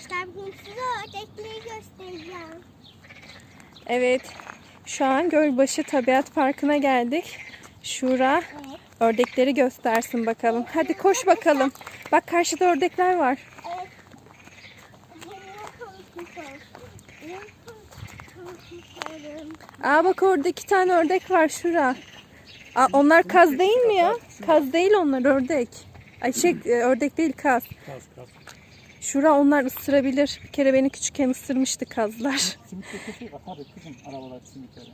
arkadaşlar bugün size ördekleri göstereceğim. Evet. Şu an Gölbaşı Tabiat Parkı'na geldik. Şura Evet. ördekleri göstersin bakalım. Hadi koş bakalım. Bak karşıda ördekler var. Evet. Aa bak orada iki tane ördek var şura. Aa, onlar kaz değil mi ya? Kaz değil onlar ördek. Ay şey e, ördek değil kaz. Kaz kaz. Şura onlar ısırabilir. Bir kere beni küçükken ısırmıştı kazlar. Simit köşesi atarız kızım arabalar simitleri.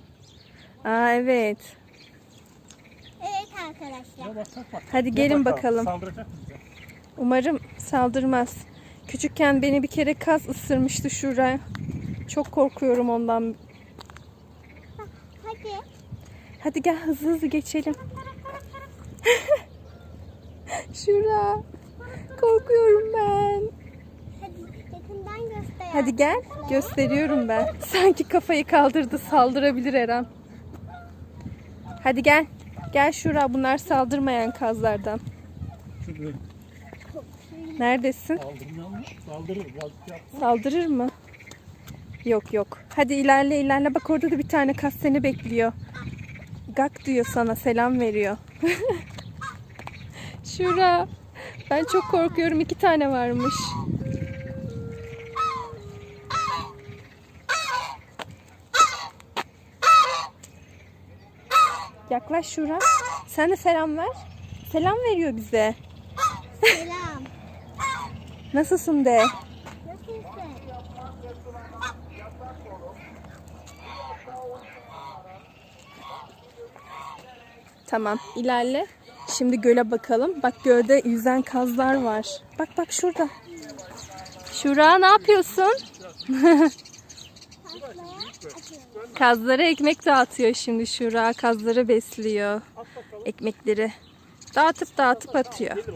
Aa evet. Evet arkadaşlar. Bak bak. Hadi Gel gelin bakalım. Saldıracak? Umarım saldırmaz. Küçükken beni bir kere kaz ısırmıştı şuraya. Çok korkuyorum ondan. Hadi. Hadi gel hızlı hızlı geçelim. Şura. Korkuyorum ben. Hadi yakından göster. Hadi gel. Gösteriyorum ben. Sanki kafayı kaldırdı. Saldırabilir her an. Hadi gel. Gel Şura. Bunlar saldırmayan kazlardan. Neredesin? mu? Saldırır. Mı? Yok yok. Hadi ilerle ilerle. Bak orada da bir tane kaz seni bekliyor. Gak diyor sana. Selam veriyor. Şura. Ben çok korkuyorum. iki tane varmış. Yaklaş Şura. Sen de selam ver. Selam veriyor bize. Selam. Nasılsın de. Nasılsın? Tamam ilerle. Şimdi göle bakalım. Bak gölde yüzen kazlar var. Bak bak şurada. Şura ne yapıyorsun? Kazlara ekmek dağıtıyor şimdi Şura. Kazları besliyor. Ekmekleri. Dağıtıp dağıtıp atıyor.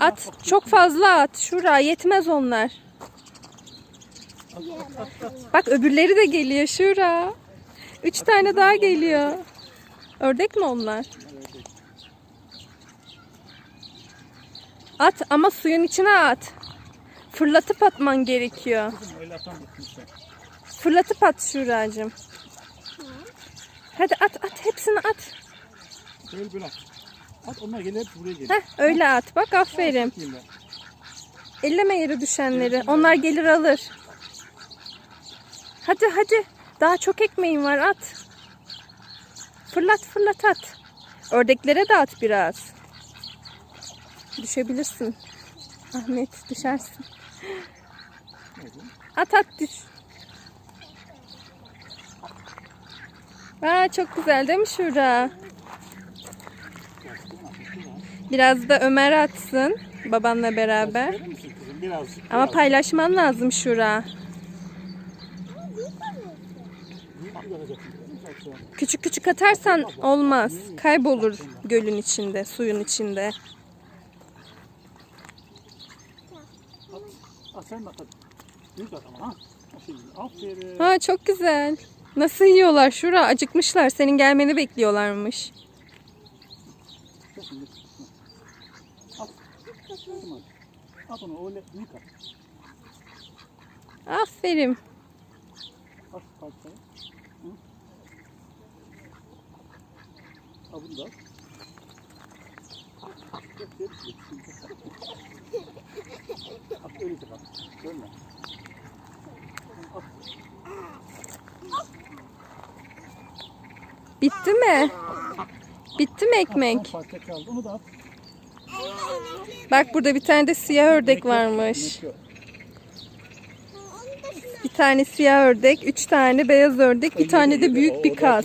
At. Çok fazla at. Şura yetmez onlar. Bak öbürleri de geliyor Şura. Üç tane daha geliyor. Ördek mi onlar? At ama suyun içine at. Fırlatıp atman gerekiyor. Kızım öyle. Fırlatıp at Şuracığım. Hadi at at hepsini at. Böyle böyle at. At onlar gelir hepsi buraya gelir. Heh, öyle at. Bak aferin. Atayım ben. Elleme yere düşenleri. Onlar gelir alır. Hadi hadi. Daha çok ekmeğin var at. Fırlat fırlat at. Ördeklere de at biraz. Düşebilirsin. Ahmet düşersin. At at. Aa, çok güzel değil mi Şura? Biraz da Ömer atsın babanla beraber. Ama paylaşman lazım Şura. Küçük küçük atarsan olmaz. Kaybolur gölün içinde, suyun içinde. Sen at ama ha. Aferin. Çok güzel. Nasıl yiyorlar Şura? Acıkmışlar. Senin gelmeni bekliyorlarmış. At. Onu öyle. Aferin. At parçayı. Da. Yok, yok, yok. At öyle de bak. Görme. At. Bitti mi? Bitti mi ekmek? Bak burada bir tane de siyah ördek varmış. Bir tane siyah ördek, üç tane beyaz ördek, bir tane de büyük bir kaz.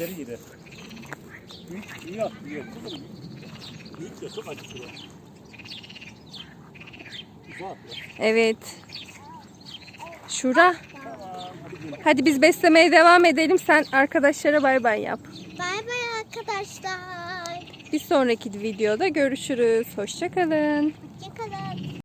Evet. Şura. Hadi biz beslemeye devam edelim. Sen arkadaşlara bay bay yap. Bay bay arkadaşlar. Bir sonraki videoda görüşürüz. Hoşçakalın.